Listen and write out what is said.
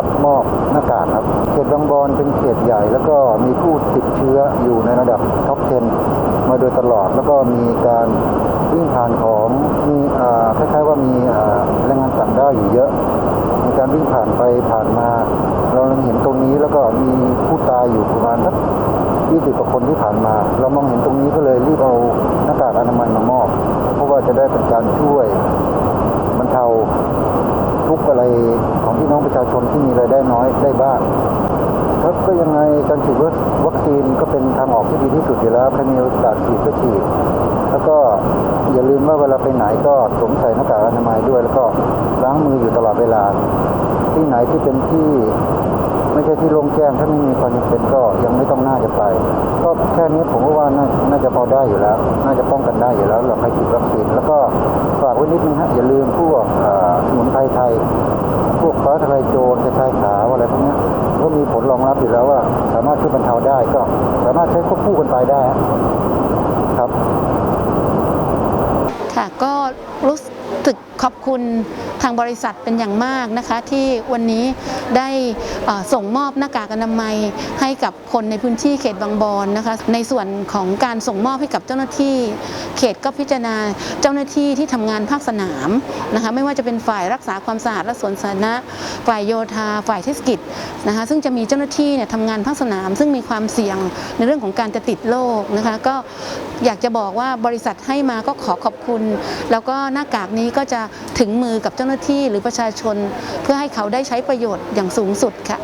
รับมอบหน้ากากครับ เขตบางบอนเป็นเขตใหญ่ แล้วก็มีผู้ติดเชื้ออยู่ในระดับท็อป 10 มาโดยตลอด แล้วก็มีการวิ่งผ่านของมีคล้ายๆว่ามีแรงงานต่างด้าวอยู่เยอะ มีการวิ่งผ่านไปผ่านมา เราเห็นตรงนี้แล้วก็มีผู้ตายอยู่ประมาณสักยี่สิบกว่าคนที่ผ่านมา เรามองเห็นตรงนี้ก็เลยรีบเอาหน้ากากอนามัยมามอบ เพราะว่าจะได้เป็นการช่วย ได้น้อยได้บ้างครับก็ยังไงการฉีดวัคซีนก็เป็นทางออกที่ดีที่สุดอยู่แล้วใครมีโอกาสฉีดก็ฉีด แล้วก็อย่าลืมว่าเวลาไปไหนก็สวมใส่หน้ากากอนามัยด้วย แล้วก็ล้างมืออยู่ตลอดเวลา ที่ไหนที่เป็นที่ไม่ใช่ที่โล่งแจ้งถ้าไม่มีความจำเป็นก็ยังไม่ต้องน่าจะไป ก็แค่นี้ผมก็ว่าน่านาจะพอได้อยู่แล้ว น่าจะป้องกันได้อยู่แล้วเราใครฉีดวัคซีนแล้วก็ฝากไว้นิดนึงฮะอย่าลืมพ เพื่อบรรเทาได้ก็สามารถใช้ควบคู่กันไปได้ครับ ค่ะก็รู้สึก ตึกขอบคุณทางบริษัทเป็นอย่างมากนะคะ ที่วันนี้ได้ส่งมอบหน้ากากอนามัยให้กับคนในพื้นที่เขตบางบอนนะคะ ในส่วนของการส่งมอบให้กับเจ้าหน้าที่ เขตก็พิจารณาเจ้าหน้าที่ที่ทำงานภาคสนามนะคะไม่ว่าจะเป็นฝ่ายรักษาความสะอาดและสวนสาธารณะฝ่ายโยธาฝ่ายเทศกิจนะคะซึ่งจะมีเจ้าหน้าที่เนี่ยทำงานภาคสนาม ซึ่งมีความเสี่ยงในเรื่องของการจะติดโรคนะคะก็ อยากจะบอกว่าบริษัทให้มาก็ขอขอบคุณ แล้วก็หน้ากากนี้ก็จะถึงมือกับเจ้าหน้าที่หรือประชาชน เพื่อให้เขาได้ใช้ประโยชน์อย่างสูงสุดค่ะ